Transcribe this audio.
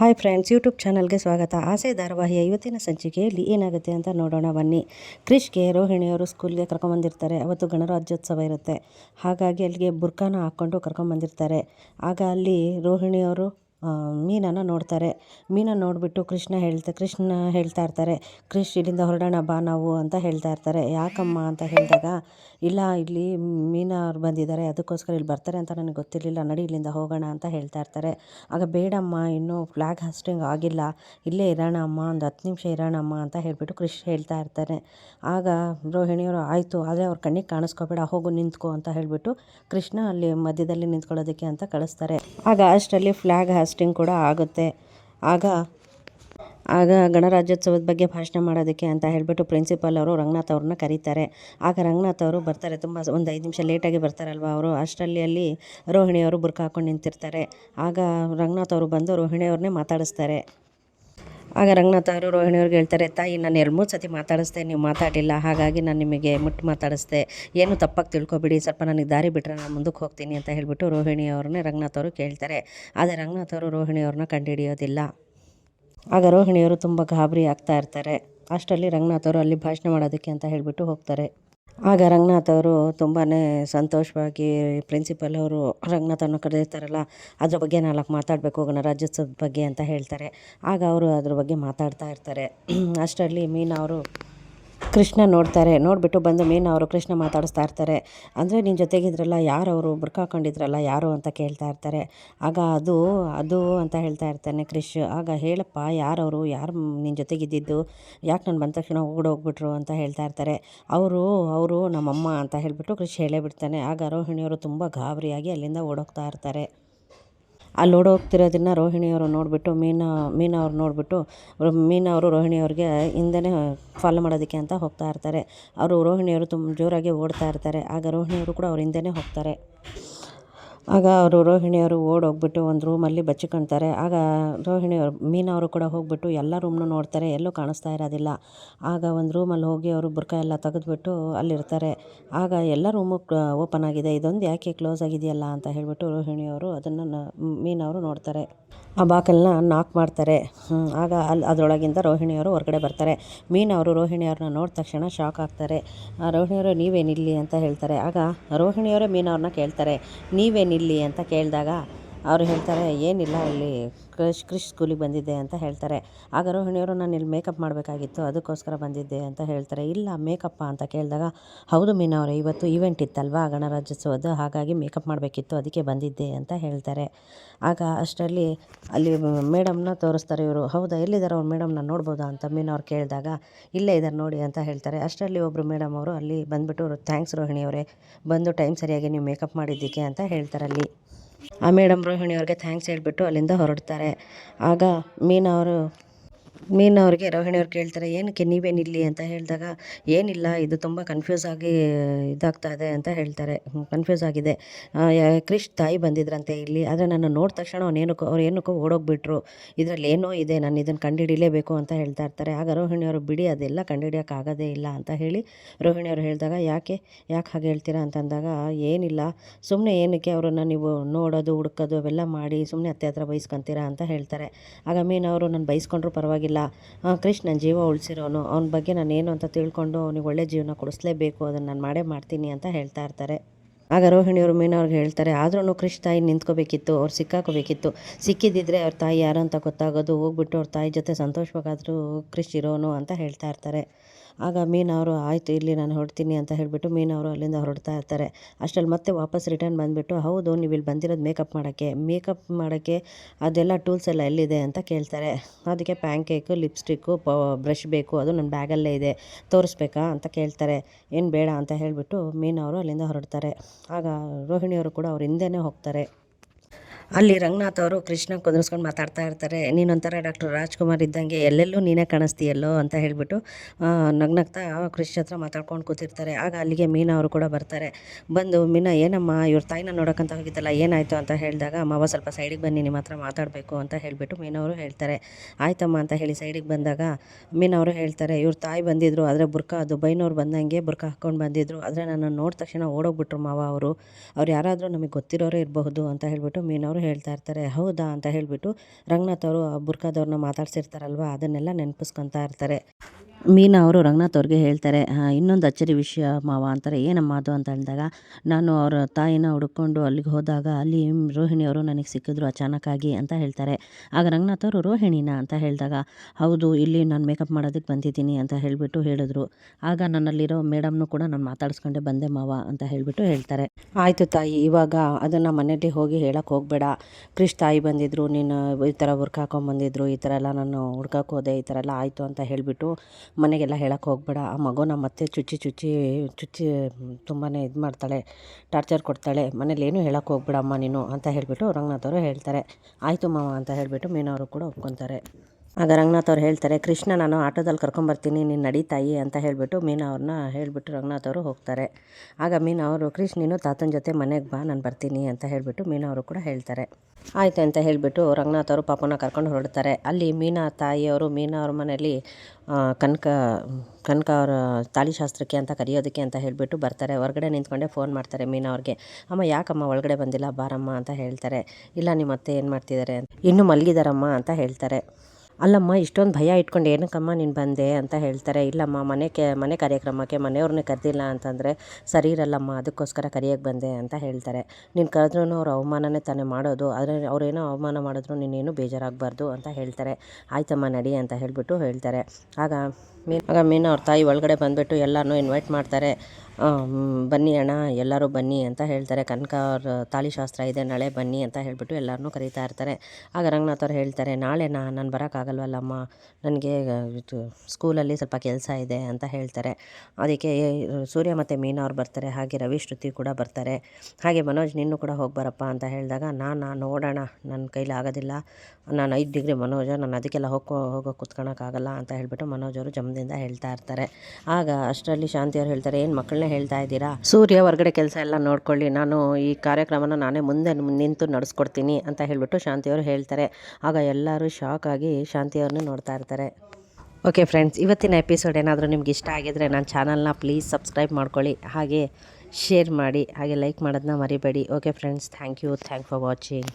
Hi friends YouTube ಚಾನಲ್ಗೆ ಸ್ವಾಗತ. ಆಸೆ ಧಾರಾವಾಹಿಯ ಇವತ್ತಿನ ಸಂಚಿಕೆಯಲ್ಲಿ ಏನಾಗುತ್ತೆ ಅಂತ ನೋಡೋಣ, ಬನ್ನಿ. ಕ್ರಿಶ್ಗೆ ರೋಹಿಣಿಯವರು ಸ್ಕೂಲ್ಗೆ ಕರ್ಕೊಂಬಂದಿರ್ತಾರೆ. ಅವತ್ತು ಗಣರಾಜ್ಯೋತ್ಸವ ಇರುತ್ತೆ. ಹಾಗಾಗಿ ಅಲ್ಲಿಗೆ ಬುರ್ಕಾನ ಹಾಕ್ಕೊಂಡು ಕರ್ಕೊಂಬಂದಿರ್ತಾರೆ. ಆಗ ಅಲ್ಲಿ ರೋಹಿಣಿಯವರು ಮೀನನ್ನು ನೋಡ್ತಾರೆ. ಮೀನನ್ನು ನೋಡಿಬಿಟ್ಟು ಕೃಷ್ಣ ಹೇಳ್ತಾ ಕೃಷ್ಣ ಹೇಳ್ತಾ ಇರ್ತಾರೆ, ಕೃಷ್ಣ, ಇಲ್ಲಿಂದ ಹೊರಡೋಣ ಬಾ ನಾವು ಅಂತ ಹೇಳ್ತಾ ಇರ್ತಾರೆ. ಯಾಕಮ್ಮ ಅಂತ ಹೇಳಿದಾಗ, ಇಲ್ಲ, ಇಲ್ಲಿ ಮೀನವ್ರು ಬಂದಿದ್ದಾರೆ, ಅದಕ್ಕೋಸ್ಕರ ಇಲ್ಲಿ ಬರ್ತಾರೆ ಅಂತ ನನಗೆ ಗೊತ್ತಿರಲಿಲ್ಲ, ನಡಿ ಇಲ್ಲಿಂದ ಹೋಗೋಣ ಅಂತ ಹೇಳ್ತಾ ಇರ್ತಾರೆ. ಆಗ, ಬೇಡಮ್ಮ, ಇನ್ನೂ ಫ್ಲ್ಯಾಗ್ ಹಾಸ್ಟಿಂಗ್ ಆಗಿಲ್ಲ, ಇಲ್ಲೇ ಇರೋಣ ಅಮ್ಮ ಒಂದು ಹತ್ತು ನಿಮಿಷ ಇರೋಣಮ್ಮ ಅಂತ ಹೇಳಿಬಿಟ್ಟು ಕೃಷ್ಣ ಹೇಳ್ತಾ ಇರ್ತಾರೆ. ಆಗ, ರೋಹಿಣಿಯವರು, ಆಯಿತು, ಆದರೆ ಅವ್ರ ಕಣ್ಣಿಗೆ ಕಾಣಿಸ್ಕೋಬೇಡ, ಹೋಗು, ನಿಂತ್ಕೋ ಅಂತ ಹೇಳಿಬಿಟ್ಟು ಕೃಷ್ಣ ಅಲ್ಲಿ ಮಧ್ಯದಲ್ಲಿ ನಿಂತ್ಕೊಳ್ಳೋದಕ್ಕೆ ಅಂತ ಕಳಿಸ್ತಾರೆ. ಆಗ, ಅಷ್ಟರಲ್ಲಿ ಫ್ಲ್ಯಾಗ್ ಹಾಸ್ಟಿಂಗ್ ಕೂಡ ಆಗುತ್ತೆ. ಆಗ ಆಗ ಗಣರಾಜ್ಯೋತ್ಸವದ ಬಗ್ಗೆ ಭಾಷಣ ಮಾಡೋದಕ್ಕೆ ಅಂತ ಹೇಳಿಬಿಟ್ಟು ಪ್ರಿನ್ಸಿಪಾಲ್ ಅವರು ರಂಗನಾಥ್ ಅವ್ರನ್ನ ಕರೀತಾರೆ. ಆಗ ರಂಗನಾಥ್ ಅವರು ಬರ್ತಾರೆ, ತುಂಬ ಒಂದು ಐದು ನಿಮಿಷ ಲೇಟಾಗಿ ಬರ್ತಾರಲ್ವ ಅವರು? ಅಷ್ಟರಲ್ಲಿ ಅಲ್ಲಿ ರೋಹಿಣಿಯವರು ಬುರ್ಕ ಹಾಕೊಂಡು ನಿಂತಿರ್ತಾರೆ. ಆಗ ರಂಗನಾಥ್ ಅವರು ಬಂದು ರೋಹಿಣಿಯವ್ರನ್ನೇ ಮಾತಾಡಿಸ್ತಾರೆ. ಆಗ ರಂಗನಾಥ ಅವರು ರೋಹಿಣಿಯವ್ರಿಗೆ ಹೇಳ್ತಾರೆ, ತಾಯಿ, ನಾನು ಎರಡು ಮೂರು ಸತಿ ಮಾತಾಡಿಸ್ದೆ, ನೀವು ಮಾತಾಡಿಲ್ಲ ಹಾಗಾಗಿ ನಾನು ನಿಮಗೆ ಮುಟ್ಟು ಮಾತಾಡಿಸ್ದೆ. ಏನು ತಪ್ಪಾಗಿ ತಿಳ್ಕೊಬೇಡಿ, ಸ್ವಲ್ಪ ನನಗೆ ದಾರಿ ಬಿಟ್ಟರೆ ನಾನು ಮುಂದಕ್ಕೆ ಹೋಗ್ತೀನಿ, ಅಂತ ಹೇಳಿಬಿಟ್ಟು ರೋಹಿಣಿ ಅವ್ರನ್ನೇ ರಂಗನಾಥ್ ಅವರು ಕೇಳ್ತಾರೆ. ಆದರೆ ರಂಗನಾಥ್ ಅವರು ರೋಹಿಣಿ ಅವ್ರನ್ನ ಕಂಡುಹಿಡಿಯೋದಿಲ್ಲ. ಆಗ ರೋಹಿಣಿಯವರು ತುಂಬ ಗಾಬರಿ ಆಗ್ತಾ ಇರ್ತಾರೆ. ಅಷ್ಟರಲ್ಲಿ ರಂಗನಾಥ್ ಅವರು ಅಲ್ಲಿ ಭಾಷಣ ಮಾಡೋದಕ್ಕೆ ಅಂತ ಹೇಳಿಬಿಟ್ಟು ಹೋಗ್ತಾರೆ. ಆಗ ರಂಗನಾಥ್ ಅವರು ತುಂಬಾ ಸಂತೋಷವಾಗಿ ಪ್ರಿನ್ಸಿಪಲ್ ಅವರು ರಂಗನಾಥನ್ನು ಕರೆದಿರ್ತಾರಲ್ಲ, ಅದ್ರ ಬಗ್ಗೆ ನಾಲ್ಕು ಮಾತಾಡಬೇಕು ಗಣರಾಜ್ಯೋತ್ಸವದ ಬಗ್ಗೆ ಅಂತ ಹೇಳ್ತಾರೆ. ಆಗ ಅವರು ಅದ್ರ ಬಗ್ಗೆ ಮಾತಾಡ್ತಾ ಇರ್ತಾರೆ. ಅಷ್ಟರಲ್ಲಿ ಮೀನಾ ಅವರು ಕೃಷ್ಣ ನೋಡ್ತಾರೆ. ನೋಡಿಬಿಟ್ಟು ಬಂದು ಮೇನ್ ಅವರು ಕೃಷ್ಣ ಮಾತಾಡಿಸ್ತಾ ಇರ್ತಾರೆ. ಅಂದರೆ ನಿನ್ನ ಜೊತೆಗಿದ್ರಲ್ಲ ಯಾರು ಅವರು ಬುರ್ಕ ಹಾಕೊಂಡಿದ್ರಲ್ಲ, ಯಾರು ಅಂತ ಕೇಳ್ತಾ ಇರ್ತಾರೆ. ಆಗ ಅದು ಅದು ಅಂತ ಹೇಳ್ತಾ ಇರ್ತಾನೆ ಕ್ರಿಶ್ ಆಗ ಹೇಳಪ್ಪ, ಯಾರವರು, ಯಾರು ನಿನ್ನ ಜೊತೆಗಿದ್ದಿದ್ದು? ಯಾಕೆ ನಾನು ಬಂದ ತಕ್ಷಣ ಹೋಗ್ಬಿಟ್ರು ಅಂತ ಹೇಳ್ತಾ ಇರ್ತಾರೆ. ಅವರು ಅವರು ನಮ್ಮಮ್ಮ ಅಂತ ಹೇಳಿಬಿಟ್ಟು ಕೃಷಿ ಹೇಳೇ ಬಿಡ್ತಾನೆ. ಆಗ ರೋಹಿಣಿಯವರು ತುಂಬ ಗಾಬರಿಯಾಗಿ ಅಲ್ಲಿಂದ ಓಡೋಗ್ತಾ ಇರ್ತಾರೆ. ಅಲ್ಲಿ ಓಡೋಗ್ತಿರೋದನ್ನ ರೋಹಿಣಿಯವರು ನೋಡಿಬಿಟ್ಟು, ಮೀನಾ ಮೀನಾ ಅವ್ರು ನೋಡಿಬಿಟ್ಟು ಮೀನಾ ಅವರು ರೋಹಿಣಿಯವ್ರಿಗೆ ಹಿಂದೆನೇ ಫಾಲೋ ಮಾಡೋದಕ್ಕೆ ಅಂತ ಹೋಗ್ತಾ ಇರ್ತಾರೆ. ಅವರು ರೋಹಿಣಿಯವರು ತುಂಬ ಜೋರಾಗಿ ಓಡ್ತಾ ಇರ್ತಾರೆ. ಆಗ ರೋಹಿಣಿಯವರು ಕೂಡ ಅವ್ರ ಹಿಂದೆನೇ ಹೋಗ್ತಾರೆ. ಆಗ ಅವರು ರೋಹಿಣಿಯವರು ಓಡೋಗ್ಬಿಟ್ಟು ಒಂದು ರೂಮಲ್ಲಿ ಬಚ್ಚಿಕೊಳ್ತಾರೆ ಆಗ ರೋಹಿಣಿಯವರು ಮೀನವರು ಕೂಡ ಹೋಗ್ಬಿಟ್ಟು ಎಲ್ಲ ರೂಮ್ನು ನೋಡ್ತಾರೆ, ಎಲ್ಲೂ ಕಾಣಿಸ್ತಾ ಇರೋದಿಲ್ಲ. ಆಗ ಒಂದು ರೂಮಲ್ಲಿ ಹೋಗಿ ಅವರು ಬುರ್ಕ ಎಲ್ಲ ತೆಗೆದ್ಬಿಟ್ಟು ಅಲ್ಲಿರ್ತಾರೆ. ಆಗ ಎಲ್ಲ ರೂಮು ಓಪನ್ ಆಗಿದೆ. ಇದೊಂದು ಯಾಕೆ ಕ್ಲೋಸ್ ಆಗಿದೆಯಲ್ಲ ಅಂತ ಹೇಳಿಬಿಟ್ಟು ರೋಹಿಣಿಯವರು ಅದನ್ನು ಮೀನವರು ನೋಡ್ತಾರೆ. ಆ ಬಾಕಲನ್ನ ನಾಕ್ ಮಾಡ್ತಾರೆ. ಆಗ ಅಲ್ಲಿ ಅದರೊಳಗಿಂದ ರೋಹಿಣಿಯವರು ಹೊರಗಡೆ ಬರ್ತಾರೆ. ಮೀನವರು ರೋಹಿಣಿಯವ್ರನ್ನ ನೋಡಿದ ತಕ್ಷಣ ಶಾಕ್ ಆಗ್ತಾರೆ. ರೋಹಿಣಿಯವರು, ನೀವೇನಿಲ್ಲಿ? ಅಂತ ಹೇಳ್ತಾರೆ. ಆಗ ರೋಹಿಣಿಯವರೇ ಮೀನವ್ರನ್ನ ಕೇಳ್ತಾರೆ. ನೀವೇನಿಲ್ಲಿ? ಅಂತ ಕೇಳಿದಾಗ ಅವರು ಹೇಳ್ತಾರೆ, ಏನಿಲ್ಲ, ಇಲ್ಲಿ ಕ್ರಿಶ್ ಕ್ರಿಶ್ ಸ್ಕೂಲಿಗೆ ಬಂದಿದ್ದೆ ಅಂತ ಹೇಳ್ತಾರೆ. ಆಗ ರೋಹಿಣಿಯವರು, ನಾನು ಇಲ್ಲಿ ಮೇಕಪ್ ಮಾಡಬೇಕಾಗಿತ್ತು, ಅದಕ್ಕೋಸ್ಕರ ಬಂದಿದ್ದೆ ಅಂತ ಹೇಳ್ತಾರೆ. ಇಲ್ಲ ಮೇಕಪ್ಪ ಅಂತ ಕೇಳಿದಾಗ, ಹೌದು ಮೀನಾ ಅವರೇ, ಇವತ್ತು ಈವೆಂಟ್ ಇತ್ತಲ್ವಾ ಗಣರಾಜ್ಯೋತ್ಸವದ ಹಾಗಾಗಿ ಮೇಕಪ್ ಮಾಡಬೇಕಿತ್ತು, ಅದಕ್ಕೆ ಬಂದಿದ್ದೆ ಅಂತ ಹೇಳ್ತಾರೆ. ಆಗ ಅಷ್ಟರಲ್ಲಿ ಅಲ್ಲಿ ಮೇಡಮ್ನ ತೋರಿಸ್ತಾರೆ ಇವರು, ಹೌದಾ, ಎಲ್ಲಿದ್ದಾರೆ ಅವ್ರು ಮೇಡಮ್ನ ನೋಡ್ಬೋದಾ? ಅಂತ ಮೀನು ಅವ್ರು ಕೇಳಿದಾಗ, ಇಲ್ಲೇ ಇದ್ದಾರೆ, ನೋಡಿ ಅಂತ ಹೇಳ್ತಾರೆ. ಅಷ್ಟರಲ್ಲಿ ಒಬ್ಬರು ಮೇಡಮ್ ಅವರು ಅಲ್ಲಿ ಬಂದುಬಿಟ್ಟು, ಥ್ಯಾಂಕ್ಸ್ ರೋಹಿಣಿ ಅವರೇ, ಬಂದು ಟೈಮ್ ಸರಿಯಾಗಿ ನೀವು ಮೇಕಪ್ ಮಾಡಿದ್ದಕ್ಕೆ ಅಂತ ಹೇಳ್ತಾರೆ ಅಲ್ಲಿ. ಆ ಮೇಡಮ್ ರೋಹಿಣಿ ಅವ್ರಿಗೆ ಥ್ಯಾಂಕ್ಸ್ ಹೇಳಿಬಿಟ್ಟು ಅಲ್ಲಿಂದ ಹೊರಡ್ತಾರೆ. ಆಗ ಮೀನಾ ಅವರು ಮೀನಾ ಅವ್ರಿಗೆ ರೋಹಿಣಿ ಅವ್ರು ಕೇಳ್ತಾರೆ, ಏನಕ್ಕೆ ನೀವೇನಿಲ್ಲಿ ಅಂತ ಹೇಳಿದಾಗ, ಏನಿಲ್ಲ, ಇದು ತುಂಬ ಕನ್ಫ್ಯೂಸ್ ಆಗಿ ಇದಾಗ್ತಾ ಇದೆ ಅಂತ ಹೇಳ್ತಾರೆ. ಕನ್ಫ್ಯೂಸ್ ಆಗಿದೆ. ಕ್ರಿಶ್ ತಾಯಿ ಬಂದಿದ್ರಂತೆ ಇಲ್ಲಿ, ಆದರೆ ನನ್ನ ನೋಡಿದ ತಕ್ಷಣ ಅವ್ನು ಏನಕ್ಕೋ, ಅವ್ರು ಏನಕ್ಕೋ ಓಡೋಗ್ಬಿಟ್ರು. ಇದರಲ್ಲಿ ಏನೋ ಇದೆ, ನಾನು ಇದನ್ನು ಕಂಡುಹಿಡಿಯಲೇಬೇಕು ಅಂತ ಹೇಳ್ತಾ ಇರ್ತಾರೆ. ಆಗ ರೋಹಿಣಿ ಅವರು ಬಿಡಿ, ಅದೆಲ್ಲ ಕಂಡುಹಿಡಿಯೋಕ್ಕಾಗೋದೇ ಇಲ್ಲ ಅಂತ ಹೇಳಿ ರೋಹಿಣಿ ಅವರು ಹೇಳಿದಾಗ, ಯಾಕೆ ಯಾಕೆ ಹಾಗೆ ಹೇಳ್ತೀರಾ? ಅಂತಂದಾಗ ಏನಿಲ್ಲ ಸುಮ್ಮನೆ ಏನಕ್ಕೆ ಅವರನ್ನು ನೀವು ನೋಡೋದು, ಹುಡುಕೋದು, ಅವೆಲ್ಲ ಮಾಡಿ ಸುಮ್ಮನೆ ಅತ್ತೆ ಹತ್ರ ಅಂತ ಹೇಳ್ತಾರೆ. ಆಗ ಮೀನವರು, ನಾನು ಬೈಸ್ಕೊಂಡ್ರು ಪರವಾಗಿಲ್ಲ ಆ, ಕೃಷ್ಣ ಜೀವ ಉಳಿಸಿರೋನು. ಅವನ ಬಗ್ಗೆ ನಾನು ಏನು ಅಂತ ತಿಳ್ಕೊಂಡು ಅವನಿಗೆ ಒಳ್ಳೆ ಜೀವನ ಕೊಡಿಸ್ಲೇಬೇಕು. ಅದನ್ನು ನಾನು ಮಾಡೇ ಮಾಡ್ತೀನಿ ಅಂತ ಹೇಳ್ತಾ ಇರ್ತಾರೆ. ಆಗ ರೋಹಿಣಿಯವರು ಮೀನವ್ರಿಗೆ ಹೇಳ್ತಾರೆ ಆದ್ರೂ ಕ್ರಿಶ್ ತಾಯಿ ನಿಂತ್ಕೋಬೇಕಿತ್ತು, ಅವ್ರು ಸಿಕ್ಕಾಕೋಬೇಕಿತ್ತು. ಸಿಕ್ಕಿದ್ದಿದ್ರೆ ಅವ್ರ ತಾಯಿ ಯಾರು ಅಂತ ಗೊತ್ತಾಗೋದು, ಹೋಗ್ಬಿಟ್ಟು ಅವ್ರ ತಾಯಿ ಜೊತೆ ಸಂತೋಷವಾಗಾದರೂ ಕ್ರಿಶ್ ಇರೋನು ಅಂತ ಹೇಳ್ತಾ ಇರ್ತಾರೆ. ಆಗ ಮೀನವರು, ಆಯಿತು ಇಲ್ಲಿ ನಾನು ಹೊರಡ್ತೀನಿ ಅಂತ ಹೇಳಿಬಿಟ್ಟು ಮೀನವರು ಅಲ್ಲಿಂದ ಹೊರಡ್ತಾ ಇರ್ತಾರೆ. ಅಷ್ಟರಲ್ಲಿ ಮತ್ತೆ ವಾಪಸ್ ರಿಟರ್ನ್ ಬಂದುಬಿಟ್ಟು, ಹೌದು, ನೀವು ಇಲ್ಲಿ ಬಂದಿರೋದು ಮೇಕಪ್ ಮಾಡೋಕ್ಕೆ ಮೇಕಪ್ ಮಾಡೋಕ್ಕೆ ಅದೆಲ್ಲ ಟೂಲ್ಸ್ ಎಲ್ಲ ಎಲ್ಲಿದೆ ಅಂತ ಕೇಳ್ತಾರೆ. ಅದಕ್ಕೆ ಪ್ಯಾನ್ ಕೇಕು ಲಿಪ್ಸ್ಟಿಕ್ಕು, ಪ, ಬ್ರಷ್ ಬೇಕು, ಅದು ನನ್ನ ಬ್ಯಾಗಲ್ಲೇ ಇದೆ, ತೋರಿಸ್ಬೇಕಾ? ಅಂತ ಕೇಳ್ತಾರೆ. ಏನು ಬೇಡ ಅಂತ ಹೇಳಿಬಿಟ್ಟು ಮೀನವರು ಅಲ್ಲಿಂದ ಹೊರಡ್ತಾರೆ. ಆಗ ರೋಹಿಣಿಯವರು ಕೂಡ ಅವ್ರ ಹಿಂದೆನೇ ಹೋಗ್ತಾರೆ. ಅಲ್ಲಿ ರಂಗನಾಥ್ ಅವರು ಕೃಷ್ಣ ಕುದುರಿಸ್ಕೊಂಡು ಮಾತಾಡ್ತಾ ಇರ್ತಾರೆ. ನೀನೊಂಥರ ಡಾಕ್ಟರ್ ರಾಜ್ಕುಮಾರ್ ಇದ್ದಂಗೆ ಎಲ್ಲೆಲ್ಲೂ ನೀನೇ ಕಾಣಿಸ್ತೀಯಲ್ಲೋ ಅಂತ ಹೇಳಿಬಿಟ್ಟು ನಗ್ನಗ್ತಾ ಕೃಷ್ಣ ಹತ್ರ ಮಾತಾಡ್ಕೊಂಡು ಕೂತಿರ್ತಾರೆ. ಆಗ ಅಲ್ಲಿಗೆ ಮೀನಾ ಅವರು ಕೂಡ ಬರ್ತಾರೆ. ಬಂದು, ಮೀನಾ, ಏನಮ್ಮ, ಇವ್ರ ತಾಯಿನ ನೋಡೋಕ್ಕಂತ ಹೋಗಿದ್ದಲ್ಲ, ಏನಾಯಿತು? ಅಂತ ಹೇಳಿದಾಗ ಮಾವ ಸ್ವಲ್ಪ ಸೈಡಿಗೆ ಬನ್ನಿ ನಿಮ್ಮ ಹತ್ರ ಮಾತಾಡಬೇಕು, ಅಂತ ಹೇಳಿಬಿಟ್ಟು ಮೀನವರು ಹೇಳ್ತಾರೆ. ಆಯ್ತಮ್ಮ, ಅಂತ ಹೇಳಿ ಸೈಡಿಗೆ ಬಂದಾಗ ಮೀನವರು ಹೇಳ್ತಾರೆ, ಇವ್ರ ತಾಯಿ ಬಂದಿದ್ರು, ಆದರೆ ಬುರ್ಕಾ ದುಬೈನವ್ರು ಬಂದಂಗೆ ಬುರ್ಕ ಹಾಕ್ಕೊಂಡು ಬಂದಿದ್ರು, ಆದರೆ ನಾನು ನೋಡಿದ ತಕ್ಷಣ ಓಡೋಗ್ಬಿಟ್ರು ಮಾವ ಅವರು. ಅವ್ರು ಯಾರಾದರೂ ನಮಗೆ ಗೊತ್ತಿರೋರೇ ಇರಬಹುದು, ಅಂತ ಹೇಳಿಬಿಟ್ಟು ಮೀನವರು ಅವರು ಹೇಳ್ತಾ ಇರ್ತಾರೆ. ಹೌದಾ ಅಂತ ಹೇಳಿಬಿಟ್ಟು ರಂಗನಾಥ್ ಅವರು ಆ ಬುರ್ಕಾದವ್ರನ್ನ ಮಾತಾಡ್ಸಿರ್ತಾರಲ್ವ? ಅದನ್ನೆಲ್ಲ ನೆನಪಿಸ್ಕೊತಾ ಇರ್ತಾರೆ. ಮೀನಾ ಅವರು ರಂಗನಾಥ್ ಅವ್ರಿಗೆ ಹೇಳ್ತಾರೆ ಇನ್ನೊಂದು ಅಚ್ಚರಿ ವಿಷಯ ಮಾವ ಅಂತಾರೆ, ಏನಮ್ಮ ಅದು? ಅಂತ ಹೇಳಿದಾಗ, ನಾನು ಅವರ ತಾಯಿನ ಹುಡ್ಕೊಂಡು ಅಲ್ಲಿಗೆ ಹೋದಾಗ ಅಲ್ಲಿ ರೋಹಿಣಿ ಅವರು ನನಗೆ ಸಿಕ್ಕಿದ್ರು ಅಚಾನಕ್ಕಾಗಿ ಅಂತ ಹೇಳ್ತಾರೆ. ಆಗ ರಂಗನಾಥ್ ಅವರು, ರೋಹಿಣಿನ? ಅಂತ ಹೇಳಿದಾಗ, ಹೌದು, ಇಲ್ಲಿ ನಾನು ಮೇಕಪ್ ಮಾಡೋದಕ್ಕೆ ಬಂದಿದ್ದೀನಿ ಅಂತ ಹೇಳಿಬಿಟ್ಟು ಹೇಳಿದ್ರು. ಆಗ ನನ್ನಲ್ಲಿರೋ ಮೇಡಮ್ನು ಕೂಡ ನಾನು ಮಾತಾಡಿಸ್ಕೊಂಡೆ, ಬಂದೆ ಮಾವ ಅಂತ ಹೇಳಿಬಿಟ್ಟು ಹೇಳ್ತಾರೆ. ಆಯಿತು ತಾಯಿ, ಇವಾಗ ಅದನ್ನು ಮನೆಯಲ್ಲಿ ಹೋಗಿ ಹೇಳೋಕ್ಕೆ ಹೋಗಬೇಡ. ಕ್ರಿಶ್ ತಾಯಿ ಬಂದಿದ್ರು, ನೀನು ಈ ಥರ ವರ್ಕ್ ಹಾಕೊಂಬಂದಿದ್ರು, ಈ ಥರ ಎಲ್ಲ ನಾನು ಹುಡ್ಕಕ್ಕೆ ಹೋದೆ, ಈ ಥರ ಎಲ್ಲ ಆಯಿತು ಅಂತ ಹೇಳಿಬಿಟ್ಟು ಮನೆಗೆಲ್ಲ ಹೇಳಕ್ಕೆ ಹೋಗಬೇಡ. ಆ ಮಗುನ ಮತ್ತೆ ಚುಚ್ಚಿ ಚುಚ್ಚಿ ಚುಚ್ಚಿ ತುಂಬಾ ಇದು ಮಾಡ್ತಾಳೆ, ಟಾರ್ಚರ್ ಕೊಡ್ತಾಳೆ. ಮನೇಲಿ ಏನೂ ಹೇಳಕ್ಕೆ ಹೋಗ್ಬೇಡಮ್ಮ ನೀನು ಅಂತ ಹೇಳಿಬಿಟ್ಟು ರಂಗನಾಥವರು ಹೇಳ್ತಾರೆ. ಆಯಿತು ಮಾವ ಅಂತ ಹೇಳಿಬಿಟ್ಟು ಮೀನವರು ಕೂಡ ಒಪ್ಕೊತಾರೆ. ಆಗ ರಂಗನಾಥ್ ಅವ್ರು ಹೇಳ್ತಾರೆ, ಕೃಷ್ಣ, ನಾನು ಆಟೋದಲ್ಲಿ ಕರ್ಕೊಂಬರ್ತೀನಿ, ನೀನು ನಡಿ ತಾಯಿ ಅಂತ ಹೇಳಿಬಿಟ್ಟು ಮೀನಾ ಅವ್ರನ್ನ ಹೇಳಿಬಿಟ್ಟು ರಂಗನಾಥ್ ಅವರು ಹೋಗ್ತಾರೆ. ಆಗ ಮೀನಾ ಅವರು, ಕೃಷ್ಣ, ನೀನು ತಾತನ ಜೊತೆ ಮನೆಗೆ ಬಾ, ನಾನು ಬರ್ತೀನಿ ಅಂತ ಹೇಳಿಬಿಟ್ಟು ಮೀನಾ ಅವರು ಕೂಡ ಹೇಳ್ತಾರೆ. ಆಯ್ತು ಅಂತ ಹೇಳಿಬಿಟ್ಟು ರಂಗನಾಥ್ ಅವರು ಪಾಪನ ಕರ್ಕೊಂಡು ಹೊರಡ್ತಾರೆ. ಅಲ್ಲಿ ಮೀನಾ ತಾಯಿಯವರು ಮೀನಾ ಅವ್ರ ಮನೆಯಲ್ಲಿ ಕನಕ ಕನಕ ಅವರ ತಾಳಿಶಾಸ್ತ್ರಕ್ಕೆ ಅಂತ ಕರೆಯೋದಕ್ಕೆ ಅಂತ ಹೇಳಿಬಿಟ್ಟು ಬರ್ತಾರೆ. ಹೊರಗಡೆ ನಿಂತ್ಕೊಂಡೆ ಫೋನ್ ಮಾಡ್ತಾರೆ ಮೀನಾ ಅವ್ರಿಗೆ. ಅಮ್ಮ, ಯಾಕಮ್ಮ ಒಳಗಡೆ ಬಂದಿಲ್ಲ? ಬಾರಮ್ಮ ಅಂತ ಹೇಳ್ತಾರೆ. ಇಲ್ಲ ನಿಮ್ಮ ಅತ್ತೆ ಏನು ಮಾಡ್ತಿದ್ದಾರೆ? ಇನ್ನೂ ಮಲಗಿದಾರಮ್ಮ ಅಂತ ಹೇಳ್ತಾರೆ. ಅಲ್ಲಮ್ಮ, ಇಷ್ಟೊಂದು ಭಯ ಇಟ್ಕೊಂಡು ಏನಕ್ಕಮ್ಮ ನೀನು ಬಂದೆ ಅಂತ ಹೇಳ್ತಾರೆ. ಇಲ್ಲಮ್ಮ, ಮನೆ ಕೆ, ಮನೆ ಕಾರ್ಯಕ್ರಮಕ್ಕೆ ಮನೆಯವ್ರನ್ನೇ ಕರೆದಿಲ್ಲ ಅಂತಂದರೆ ಸರಿ ಇರಲ್ಲಮ್ಮ, ಅದಕ್ಕೋಸ್ಕರ ಕರಿಯಕ್ಕೆ ಬಂದೆ ಅಂತ ಹೇಳ್ತಾರೆ. ನೀನು ಕರೆದ್ರೂ ಅವ್ರು ಅವಮಾನನೇ ತಾನೇ ಮಾಡೋದು, ಆದರೆ ಅವ್ರೇನೋ ಅವಮಾನ ಮಾಡಿದ್ರು ನೀನೇನು ಬೇಜಾರಾಗಬಾರ್ದು ಅಂತ ಹೇಳ್ತಾರೆ. ಆಯ್ತಮ್ಮ, ನಡಿ ಅಂತ ಹೇಳಿಬಿಟ್ಟು ಹೇಳ್ತಾರೆ. ಆಗ ಮೀನು ಆಗ ಮೀನು ಅವ್ರ ತಾಯಿ ಒಳಗಡೆ ಬಂದುಬಿಟ್ಟು ಎಲ್ಲನೂ ಇನ್ವೈಟ್ ಮಾಡ್ತಾರೆ. ಬನ್ನಿ ಅಣ್ಣ, ಎಲ್ಲರೂ ಬನ್ನಿ ಅಂತ ಹೇಳ್ತಾರೆ. ಕನಕ ಅವ್ರ ತಾಳಿಶಾಸ್ತ್ರ ಇದೆ, ನಾಳೆ ಬನ್ನಿ ಅಂತ ಹೇಳಿಬಿಟ್ಟು ಎಲ್ಲರನ್ನೂ ಕರೀತಾ ಇರ್ತಾರೆ. ಆಗ ರಂಗನಾಥ್ ಅವ್ರು ಹೇಳ್ತಾರೆ ನಾಳೆನಾ ನಾನು ಬರೋಕ್ಕಾಗಲ್ವಲ್ಲಮ್ಮ? ನನಗೆ ಇದು ಸ್ಕೂಲಲ್ಲಿ ಸ್ವಲ್ಪ ಕೆಲಸ ಇದೆ ಅಂತ ಹೇಳ್ತಾರೆ. ಅದಕ್ಕೆ ಸೂರ್ಯ ಮತ್ತು ಮೀನಾ ಅವ್ರು ಬರ್ತಾರೆ, ಹಾಗೆ ರವಿ, ಶ್ರುತಿ ಕೂಡ ಬರ್ತಾರೆ. ಹಾಗೆ ಮನೋಜ್ ನಿನ್ನೂ ಕೂಡ ಹೋಗಿ ಬರಪ್ಪ ಅಂತ ಹೇಳಿದಾಗ ನಾನು ನೋಡೋಣ ನನ್ನ ಕೈಲಿ ಆಗೋದಿಲ್ಲ. ನಾನು ಐದು ಡಿಗ್ರಿ ಮನೋಜ, ನಾನು ಅದಕ್ಕೆಲ್ಲ ಹೋಗೋ ಹೋಗೋ ಕುತ್ಕೊಳಕ್ಕಾಗಲ್ಲ ಅಂತ ಹೇಳಿಬಿಟ್ಟು ಮನೋಜ್ ಅವರು ಜಮದಿಂದ ಹೇಳ್ತಾ ಇರ್ತಾರೆ. ಆಗ ಅಷ್ಟರಲ್ಲಿ ಶಾಂತಿ ಅವ್ರು ಹೇಳ್ತಾರೆ, ಏನು ಮಕ್ಕಳನ್ನೇ ಹೇಳ್ತಾ ಇದ್ದೀರಾ? ಸೂರ್ಯ ಹೊರಗಡೆ ಕೆಲಸ ಎಲ್ಲ ನೋಡ್ಕೊಳ್ಳಿ. ನಾನು ಈ ಕಾರ್ಯಕ್ರಮನ ನಾನೇ ಮುಂದೆ ನಿಂತು ನಡೆಸ್ಕೊಡ್ತೀನಿ ಅಂತ ಹೇಳಿಬಿಟ್ಟು ಶಾಂತಿಯವರು ಹೇಳ್ತಾರೆ. ಆಗ ಎಲ್ಲರೂ ಶಾಕ್ ಆಗಿ ಶಾಂತಿಯವ್ರನ್ನ ನೋಡ್ತಾ ಇರ್ತಾರೆ. ಓಕೆ ಫ್ರೆಂಡ್ಸ್ ಇವತ್ತಿನ ಎಪಿಸೋಡ್ ಏನಾದರೂ ನಿಮ್ಗೆ ಇಷ್ಟ ಆಗಿದ್ರೆ ನನ್ನ ಚಾನಲ್ನ ಪ್ಲೀಸ್ ಸಬ್ಸ್ಕ್ರೈಬ್ ಮಾಡ್ಕೊಳ್ಳಿ. ಹಾಗೆ ಶೇರ್ ಮಾಡಿ, ಹಾಗೆ ಲೈಕ್ ಮಾಡೋದನ್ನ ಮರಿಬೇಡಿ. Okay friends thank you thank for watching